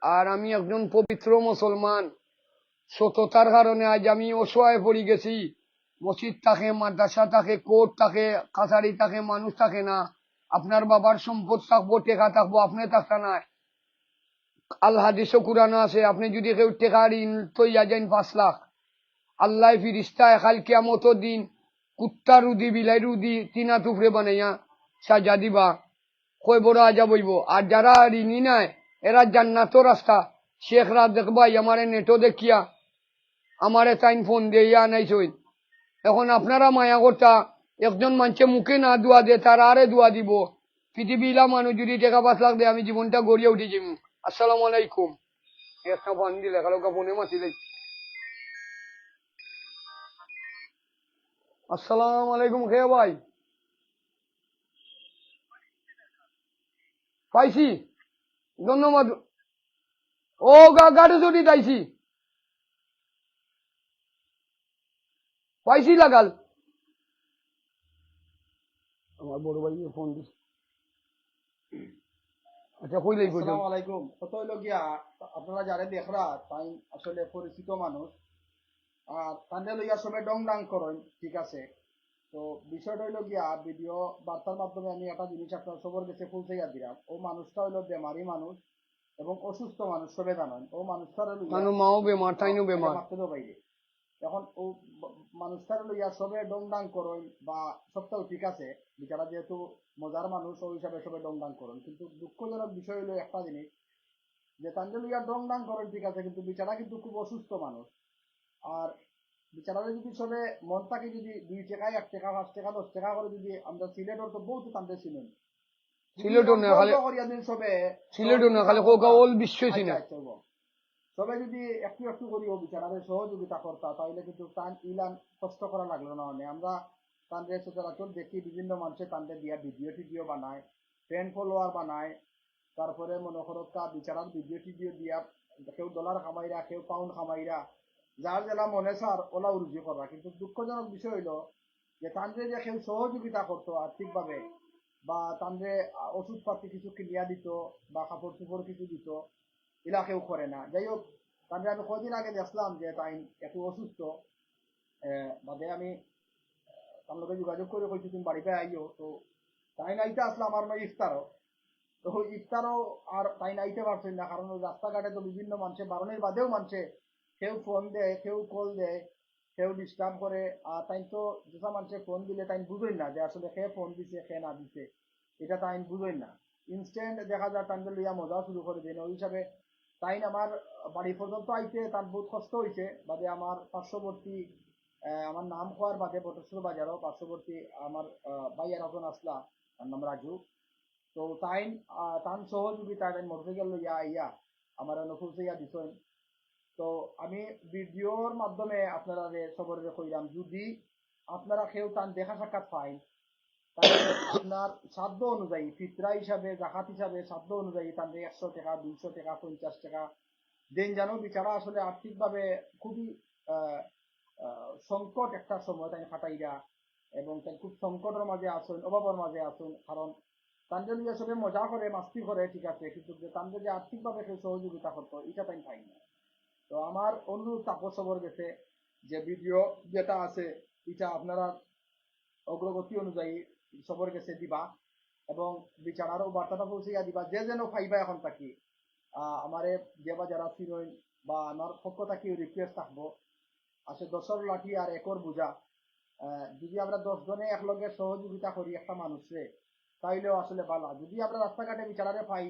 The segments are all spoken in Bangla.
আর আমি একজন পবিত্র মুসলমান। সততার কারণে আজ আমি অসহায় পড়ে গেছি। মসজিদ থাকে, মাদ্রাসা থাকে, কোর্ট থাকে, কাছারি থাকে, মানুষ থাকে না। আপনার বাবার সম্পদ থাকব, টেকা থাকব, আপনি থাকতা না আল হাদিস কুরানো আছে, আপনি যদি কেউ টেকা ঋণ তৈয়া যান পাঁচ লাখ। আল্লাহ ফিরিস্তা একাল কিয়ামত দিন কুত্তা রুদি, বিলাই রুদি তিনা টুকরে বানাইয়া সাজা দিবা। কই বড় আজা বইব আর যারা ঋণী নাই এরা জান্নাত রাস্তা। শেখরা দেখবাই আমারে নেটো দেখিয়া, আমারে তাইন ফোন দিয়া নাইছই এখন আপনারা মায়া করতা, একজন মানুষে মুখে না দোয়া দে, তার আরে দোয়া দিব। পৃথিবীলা মানুষ যদি টাকা পাঁচ লাখ দেয়, আমি জীবনটা গড়িয়ে উঠে যাব আসসালামু আলাইকুম। একটা পান দিলে কালো ফোনে মাতিলে আসসালামু আলাইকুম খে ভাই। পাইছি? ধন্যবাদ। ও গাড়ি চুরি তাইছি পাইছি লাগাল। আমার বড় ভাই ফোন দিস আচ্ছা কই লাগবে আসসালামু আলাইকুম। কত হইল গিয়া, আপনারা যারা দেখরা, তাই আসলে পরিচিত মানুষ। আর তাদের লইয়া সবাই ডং ডাং করেন, ঠিক আছে? তো বিষয়টা হইল গিয়া ভিডিও বার্তার মাধ্যমে আমি একটা জিনিস আপনার সবার কাছে পৌঁছাইয়া দিলাম। ও মানুষটা হইল বেমারি মানুষ এবং অসুস্থ মানুষ সবে জানেন। ও মানুষটার মানু মাও বেমার তাইনও বেমার। বাইরে এখন ও মানুষটার লইয়া সবে ডং ডাং করেন বা সবটাও ঠিক আছে বিচারা যেহেতু মজার মানুষ ওই হিসাবে সবে ডং ডাং করেন কিন্তু দুঃখজনক বিষয় হইল একটা জিনিস যে তান্ডে লইয়া ডং ডাং করেন ঠিক আছে কিন্তু বিচারা কিন্তু খুব অসুস্থ মানুষ। আর বিচারারে যদি সবে মন থাকে যদি দুই টাকা এক টাকা পাঁচ টাকা দশ টাকা করে যদি আমরা সিলেটর তো বহুত তান্ডে ছিলেন। সিলেটও না, খালি- সবে সিলেটও না খালি কোকা ওল বিশ্বই না আচ্ছা, আচ্ছা, হব। সবাই যদি একটু একটু করি ও বিচারারে সহযোগিতা করতা তাহলে কিন্তু তান ইলান কষ্ট করা লাগল না অনেক আমরা তানরে সচরাচর দেখি বিভিন্ন দিয়া ভিডিও টিডিও বানায় ফ্রেন্ড ফলোয়ার বানায়। তারপরে মনে করো কা বিচারার ভিডিও টিডিও দিয়া কেউ ডলার কামাইরা কেউ পাউন্ড কামাইরা যার জেলা মনে সার ওলা উরুজি করা কিন্তু দুঃখজনক বিষয় হইল যে তানরে যে কেউ সহযোগিতা করতো আর্থিকভাবে বা আহ, ওষুধপাতি কিছু কিনিয়া দিত বা কাপড় চোপড় কিছু দিত এলা কেউ করে না। যাই হোক তাহলে আমি কদিন আগে দেখলাম যে তাই একটু অসুস্থ বাদে আমি তার লগে যোগাযোগ করে কইছি তুমি বাড়িতে আইও তো তাই নাইতে আসলে আমার নয় ইফতারও তো ইফতারও আর তাই নাইতে পারছেন না কারণ রাস্তাঘাটে তো বিভিন্ন মানুষে বারণের বাদেও মানুষে কেউ ফোন দেয়, কেউ কল দেয়, কেউ ডিস্টার্ব করে, আর তাই তো যেসব মানুষে ফোন দিলে তাই বুঝেন না যে আসলে সে ফোন দিছে সে না দিছে। এটা তাই বুঝেন না। ইনস্ট্যান্ট দেখা যায় তাদের লইয়া মজা শুরু করে দেন। ওই হিসাবে তাই আমার বাড়ি পর্যন্ত আইতে তার বহুত কষ্ট হয়েছে বাদে আমার পার্শ্ববর্তী আমার নাম হওয়ার বাদে বটেশ্বর বাজারও পার্শ্ববর্তী আমার ভাইয়ার এখন আসলা, তার নাম রাজু। তো তাই তান সহযোগিতা তাই মোটরসাইকেল লইয়া আইয়া আমার ইয়া দিছেন। তো আমি ভিডিওর মাধ্যমে আপনারা সবরে কইলাম, যদি আপনারা কেউ তান দেখা সাক্ষাৎ পাই তাহলে আপনার সাধ্য অনুযায়ী, ফিতরা হিসাবে, জাকাত হিসাবে সাধ্য অনুযায়ী তাদের একশো টাকা, দুইশো টাকা, পঞ্চাশ টাকা দেন জানো বিচারা আসলে আর্থিকভাবে খুবই সংকট একটা সময় তাই ফাটাইরা এবং তাই খুব সংকটের মাঝে আসুন অভাবের মাঝে আসুন কারণ তাদের নিয়ে সবে মজা করে, মাস্তি করে, ঠিক আছে, কিন্তু যে তাদের যে আর্থিকভাবে সহযোগিতা করতো, এটা তাই পাই না। তো আমার অনুরোধ তাপস সবর গেছে, যে ভিডিও যেটা আছে, এটা আপনারা অগ্রগতি অনুযায়ী সবর কাছে দিবা এবং বিচারারও বার্তাটা পৌঁছাইয়া দিবা, যে যেন পাইবা এখন থাকি। আমারে যে বা যারা চিনই বা আমার পক্ষ থাকি রিকোয়েস্ট থাকব। আসে দশর লাঠি আর একর বোঝা যদি আমরা দশ জনে একলগে সহযোগিতা করি একটা মানুষে তাইলেও আসলে ভালো। যদি আমরা রাস্তাঘাটে বিচারারে পাই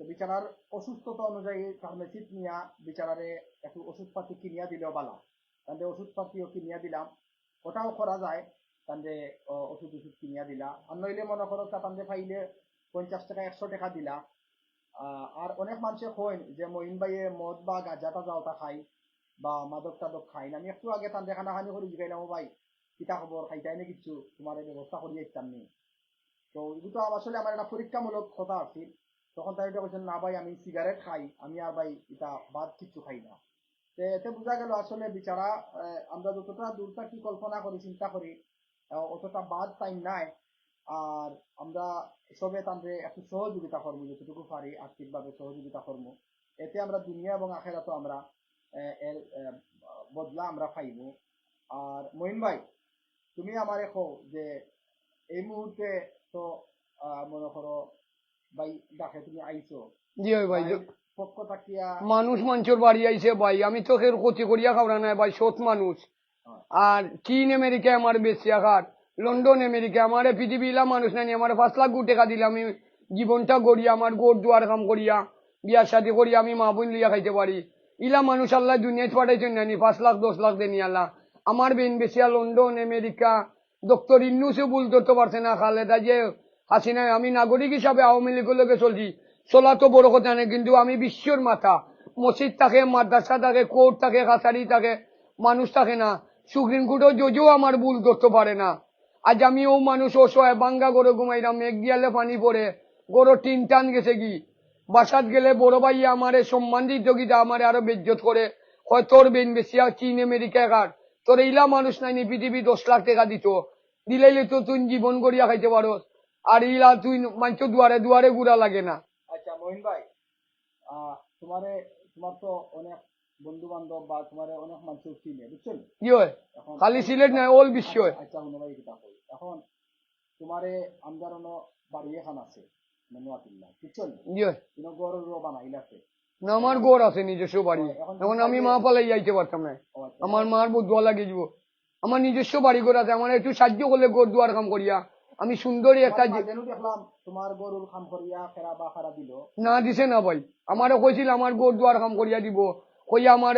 তো বিচারার অসুস্থতা অনুযায়ী তার মেসিদ নিয়া বিচারারে একটু ওষুধপাতি কিনিয়া দিলেও ভালো। তাহলে ওষুধপাতিও কিনিয়া দিলাম। ওটাও করা যায়। তাহলে ওষুধ ওষুধ কিনিয়া দিলা। আর নইলে মনে করো তাহলে পাইলে পঞ্চাশ টাকা, একশো টাকা দিলা। আর অনেক মানুষে কইন যে মহিন ভাইয়ে, মদ বা গাঁজা টাজা ওটা খাই বা মাদক টাদক খাই না। আমি একটু আগে তান দেখানা খানি করে জিগাইলাম ভাই, কিতা খবর? খাইতাই না কিছু তোমার ব্যবস্থা করিয়ে ইচ্ছাম নেই তো এগুলো আসলে আমার একটা পরীক্ষামূলক কথা আছিল। তখন তাই এটা বলছেন না ভাই আমি সিগারেট খাই আমি আর ভাই এটা বাদ কিছু খাই না। তো এতে বোঝা গেল আসলে বিচারা আমরা যতটা দূরটা কি কল্পনা করি চিন্তা করি অতটা বাদ টাইম নাই। আর আমরা সবে তাদের একটু সহযোগিতা কর্ম যতটুকু পারি আর্থিকভাবে সহযোগিতা কর্ম এতে আমরা দুনিয়া এবং আখেরাতো আমরা আহ, এর বদলা আমরা পাইব। আর মহিন ভাই তুমি আমারে কও যে এই মুহূর্তে তো মনে করো ভাই ডাকে তুমি আইছো। জি ভাই ভাইয়ের পক্ষ থাকিয়া মানুষ মানুষের বাড়ি আইছে ভাই আমি তো এর ক্ষতি করিয়া খাওয়া নাই ভাই সৎ মানুষ। আর চীন আমেরিকা আমার বেশি আঘাত লন্ডন আমেরিকা আমার পৃথিবী ইলা মানুষ নাই আমার পাঁচ লাখ কোটি টাকা দিলে আমি জীবনটা গড়িয়া আমার গোড় দুয়ার কাম করিয়া বিয়া শাদি করিয়া আমি মা বোন লিয়া খাইতে পারি। ইলা মানুষ আল্লাহ দুনিয়ায় পাঠাইছেন নানি পাঁচ লাখ দশ লাখ দেনি আল্লাহ। আমার বেন বেশিয়া লন্ডন আমেরিকা ডক্টর ইন্নুসে ভুল ধরতে পারছে না খালেদা যে হাসিনা আমি নাগরিক হিসাবে আওয়ামী লীগের লোকে চলছি। চলা তো বড় কথা নেই কিন্তু আমি বিশ্বর মাথা। মসজিদ থাকে, মাদ্রাসা থাকে, কোর্ট থাকে, কাছারি থাকে, মানুষ থাকে না। সুপ্রিম কোর্টও জজও আমার ভুল ধরতে পারে না। আজ আমি ও মানুষ অসহায়, বাঙ্গা গরু ঘুমাইলাম মেঘ গিয়ালে পানি পড়ে গরু টিন টান গেছে কি? বাসাত গেলে বড় ভাই আমারে সম্মান দিত গীতা আমারে আরও বেজ্জত করে? হয় তোর বেন বেশিয়া চীন, আমেরিকা কার? তোর এইলা মানুষ নাইনি পৃথিবী দশ লাখ টাকা দিত। দিলাইলে তো তুই জীবন করিয়া খাইতে পারো আর ইলা তুই মাঞ্চ দুয়ারে দুয়ারে ঘুরা লাগে না। আচ্ছা মহিন ভাই তোমারে তোমার তো অনেক বন্ধু বান্ধব বা তোমারে অনেক মানুষ চিনে বুঝছেন? কি হয়? খালি সিলেট নাই অল বিশ্ব আচ্ছা শুনো ভাই কিতা কই এখন তোমারে আমদারনো বাড়ি এখন আছে মনুয়াতিল্লা বুঝছেন? কি হয়? কিন্তু গরুর বানাইল আছে না আমার গোর আছে নিজস্ব বাড়ি। এখন আমি মা পালাই যাইতে পারতাম না। আচ্ছা। আমার মার বুধুয়া লাগে যাব আমার নিজস্ব বাড়ি ঘর আছে আমার একটু সাহায্য করলে গোর দুয়ার কাম করিয়া। আমি সুন্দরী একটা তোমার জি- মাঝেনও দেখলাম তোমার গরুর খাম করিয়া ফেরা বা খারা দিল? না দিছে না ভাই। আমারও কইছিল আমার গোর দুয়ার কাম করিয়া দিব। কইয়া আমার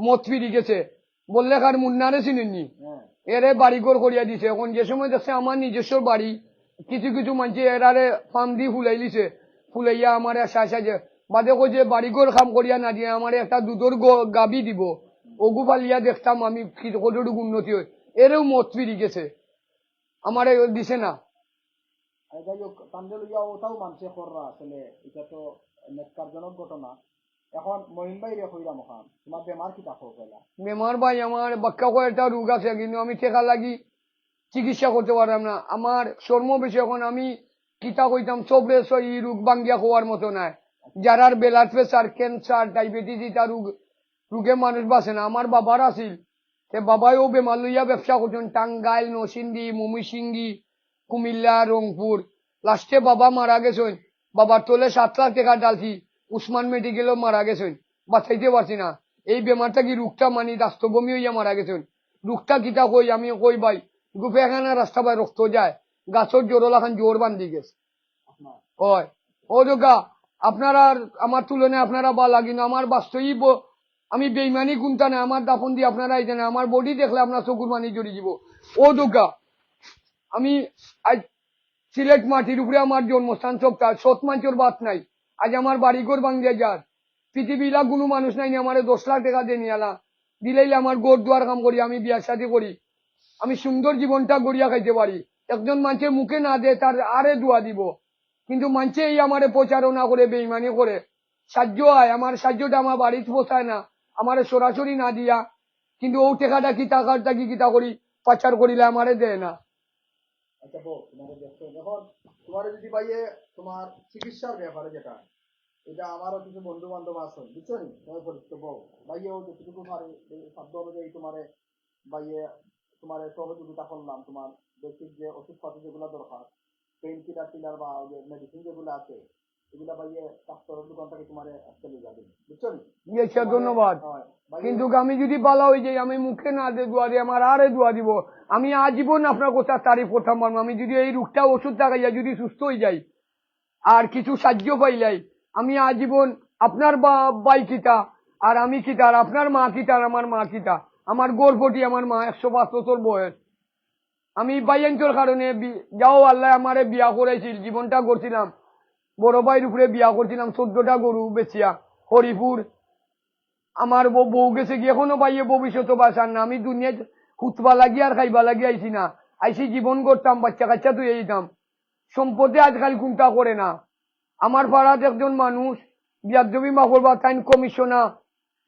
মত ফিরি গেছে। বললে কার মুন্নারে চিনেননি? হ্যাঁ। এরে বাড়ি ঘর করিয়া দিছে। এখন যে সময় দেখছে আমার নিজস্ব বাড়ি কিছু কিছু মানুষ এরারে ফার্ম দিয়ে ফুলাই লিছে। ফুলাইয়া আমার আশা আশা যে বাদে কই যে বাড়ি ঘর কাম করিয়া না দিয়ে আমার একটা দুধর গাবি দিব। ওগু পালিয়া দেখতাম আমি কতটুকু উন্নতি হয়। এরেও মত ফিরি গেছে। আমারে দিছে না। যাই হোক ওটাও আসলে এটা তো নেককারজনক ঘটনা। এখন মহিন ভাই রে কইরাম ওখান তোমার বেমার কি তাকো কইলা? বেমার ভাই আমার বাক্কা কয়েকটা রোগ আছে কিন্তু আমি টেকা লাগি চিকিৎসা করতে পারলাম না। আমার চর্ম বেশি এখন আমি কিতা কইতাম সবরে এই রোগ বাঙ্গিয়া হওয়ার মতো নাই। যারার ব্লাড প্রেসার ক্যান্সার ডায়াবেটিস ইটা রোগ রোগে মানুষ বাঁচে না। আমার বাবার আছিল সে বাবাইও বেমার লইয়া ব্যবসা করছেন। টাঙ্গাইল, নরসিংদী, ময়মনসিংহী, কুমিল্লা, রংপুর। লাস্টে বাবা মারা গেছেন। বাবার তোলে সাত লাখ টাকা ডালছি উসমান মেডিকেলও মারা গেছেন। বাঁচাইতে পারছি না। এই বেমারটা কি রুখটা মানি রাষ্ট্রভূমি হইয়া মারা গেছেন? রুখটা কিটা কই? আমি কই ভাই? গুফে এখানে রাস্তা বাই রক্ত যায়। গাছর জোরলা খান জোর বান্ধি গেছে। হয় ও যোগা আপনারা আমার তুলনায় আপনারা বা লাগি না। আমার বাস্তবিক আমি বেইমানি গুনতা না আমার দাফন দিয়ে আপনারা এই জানে আমার বডি দেখলে আপনার চকুর মানি জড়ি দিব। ও দুর্গা আমি আজ সিলেট মাটির উপরে আমার জন্মস্থান সবটা সৎ মানুষের বাত নাই। আজ আমার বাড়িঘর ভাঙ্গিয়া যার। পৃথিবীলা কোনো মানুষ নাই আমার দশ লাখ টাকা দিয়ে নিয়ে আলা দিলেইলে আমার গোর দুয়ার কাম করি, আমি বিয়ার সাথে করি। আমি সুন্দর জীবনটা গড়িয়া খাইতে পারি। একজন মানুষের মুখে না দে তার আরে দোয়া দিব। কিন্তু মানুষে এই আমারে প্রচারণা করে, বেইমানি করে। সাহায্য হয়, আমার সাহায্যটা আমার বাড়িতে পৌঁছায় না। আমারে সরাসরি না দিয়া, কিন্তু ও টেকাটা কি, টাকাটা কি, কিতা করি, পাচার করিলে আমারে দেয় না। আচ্ছা তোমার এটা আমারও বন্ধু বান্ধব আছে বুঝছ তোমার তোমারে তোমার বেসিক যে ওষুধপাতি যেগুলো দরকার পেইন কিলার টিলার বা মেডিসিন যেগুলো আছে ইয়েছে ধন্যবাদ। কিন্তু আমি যদি বলা হয়ে যাই আমি মুখে না দে দোয়া দিই আমার আরে দোয়া দিব। আমি আজীবন আপনার কথা তারিফ করতাম পারব আমি যদি এই রোগটা ওষুধ লাগাইয়া যদি সুস্থ হয়ে যাই আর কিছু সাহায্য পাইলাই আমি আজীবন আপনার বা- বাই কিতা আর আমি কিতা আর আপনার মা কিতা আর আমার মা কিতা। আমার গর্ভটি আমার মা একশো পাঁচ বছর বয়স। আমি বাইয়ান্তর কারণে যাও আল্লাহ আমারে বিয়া করেছিল জীবনটা করছিলাম বড় ভাইয়ের উপরে বিয়া করছিলাম, চোদ্দটা গরু বেচিয়া, হরিপুর। আমার বউ গেছে গিয়ে এখনও পাইয়ে ভবিষ্যৎ বাঁচান না। আমি দুনিয়ায় হুতবা লাগি আর খাইবা লাগি আইছি না। আইসি জীবন করতাম, বাচ্চা কাচ্চা তুই দিতাম। সম্পদে আজকাল কোনটা করে না। আমার পাড়াত একজন মানুষ মাহর বা তাইন কমিশনা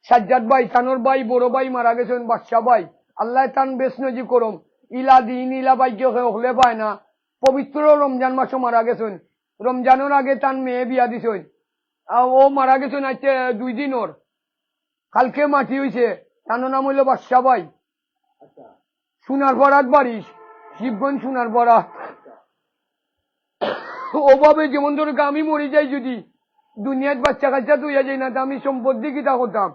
সাজ্জাদ ভাই তানোর ভাই, বড় ভাই মারা গেছেন বাচ্চা ভাই। আল্লাহ তান বেশ নজি করম। ইলা দিন, ইলা বাইকে হলে পায় না। পবিত্র রমজান মাসও মারা গেছেন। রমজানের আগে তান মেয়ে বিয়া আহ, ও মারা গেছে না দুই দিন ওর। কালকে মাটি হইছে। তার নাম হইল বাদশা ভাই। আচ্ছা। সোনার পড়াত বাড়িস শিবগঞ্জ সোনার পড়া ওভাবে যেমন ধরো আমি মরি যাই যদি দুনিয়াত বাচ্চা কাচ্চা দুইয়া যাই না তো আমি সম্পত্তি কিতা করতাম?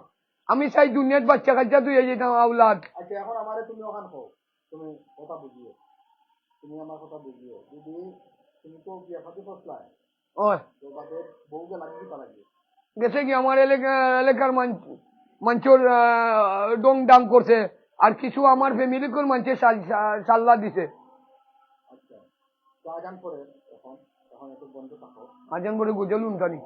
আমি চাই দুনিয়াত বাচ্চা কাচ্চা দুইয়া যেতাম আউলাদ আচ্ছা এখন আমারে তুমি ওখান তুমি কথা বুঝিও। তুমি আমার কথা বুঝিও। যদি গেছে কি আমার এলাকা এলাকার মঞ্চর ডং ডাং করছে। আর কিছু আমার ফ্যামিলিকে মঞ্চে সাল্লা দিছে। আচ্ছা। আজান পরে গুজল উনটানি